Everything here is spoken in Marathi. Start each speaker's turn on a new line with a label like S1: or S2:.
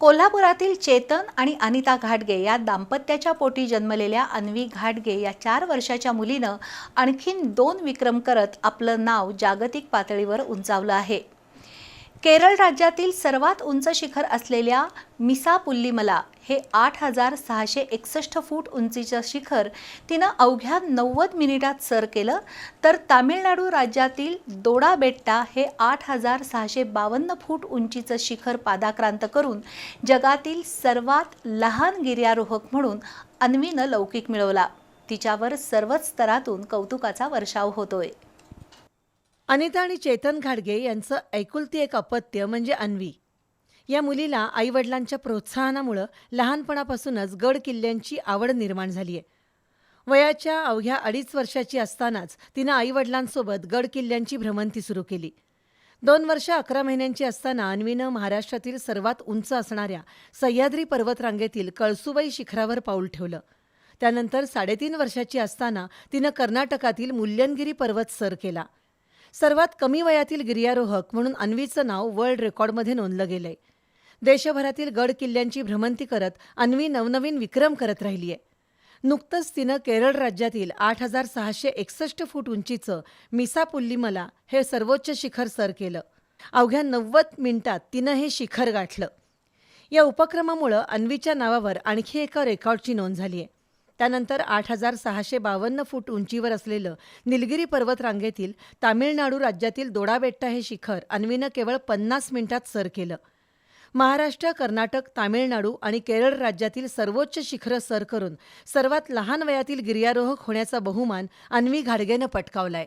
S1: कोल्हापुरातील चेतन आणि अनिता घाटगे या दाम्पत्याच्या पोटी जन्मलेल्या अन्वी घाटगे या चार वर्षाच्या मुलीनं आणखीन दोन विक्रम करत आपलं नाव जागतिक पातळीवर उंचावलं आहे. केरळ राज्यातील सर्वात उंच शिखर असलेल्या मिसापुल्लीमला हे आठ हजार सहाशे एकसष्ट फूट उंचीचं शिखर तिनं अवघ्या नव्वद मिनिटात सर केलं तर तामिळनाडू राज्यातील दोडाबेट्टा हे आठ हजार सहाशे बावन्न फूट उंचीचं शिखर पादाक्रांत करून जगातील सर्वात लहान गिर्यारोहक म्हणून अन्वीनं लौकिक मिळवला. तिच्यावर सर्वच स्तरातून कौतुकाचा वर्षाव होतोय.
S2: अनिता आणि चेतन घाडगे यांचं ऐकुलती एक अपत्य म्हणजे अन्वी. या मुलीला आईवडिलांच्या प्रोत्साहनामुळं लहानपणापासूनच गड किल्ल्यांची आवड निर्माण झाली आहे. वयाच्या अवघ्या अडीच वर्षाची असतानाच तिनं आईवडिलांसोबत गड किल्ल्यांची भ्रमंती सुरू केली. दोन वर्ष अकरा महिन्यांची असताना अन्वीनं महाराष्ट्रातील सर्वात उंच असणाऱ्या सह्याद्री पर्वतरांगेतील कळसुबाई शिखरावर पाऊल ठेवलं. त्यानंतर साडेतीन वर्षाची असताना तिनं कर्नाटकातील मुल्यनगिरी पर्वत सर केला. सर्वात कमी वयातील गिर्यारोहक म्हणून अन्वीचं नाव वर्ल्ड रेकॉर्डमध्ये नोंदलं गेलंय. देशभरातील गड किल्ल्यांची भ्रमंती करत अन्वी नवनवीन विक्रम करत राहिली आहे नुकतंच तिनं केरळ राज्यातील आठ हजार सहाशे एकसष्ट फूट उंचीचं मिसापुल्लीमला हे सर्वोच्च शिखर सर केलं. अवघ्या नव्वद मिनिटात तिनं हे शिखर गाठलं. या उपक्रमामुळं अन्वीच्या नावावर आणखी एका रेकॉर्डची नोंद झाली आहे त्यानंतर आठ हजार सहाशे बावन्न फूट उंचीवर असलेलं निलगिरी पर्वत रांगेतील तामिळनाडू राज्यातील दोडाबेट्टा हे शिखर अन्वीनं केवळ पन्नास मिनिटात सर केलं. महाराष्ट्र कर्नाटक तामिळनाडू आणि केरळ राज्यातील सर्वोच्च शिखरं सर करून सर्वात लहान वयातील गिर्यारोहक होण्याचा बहुमान अन्वी घाडगेनं पटकावलाय.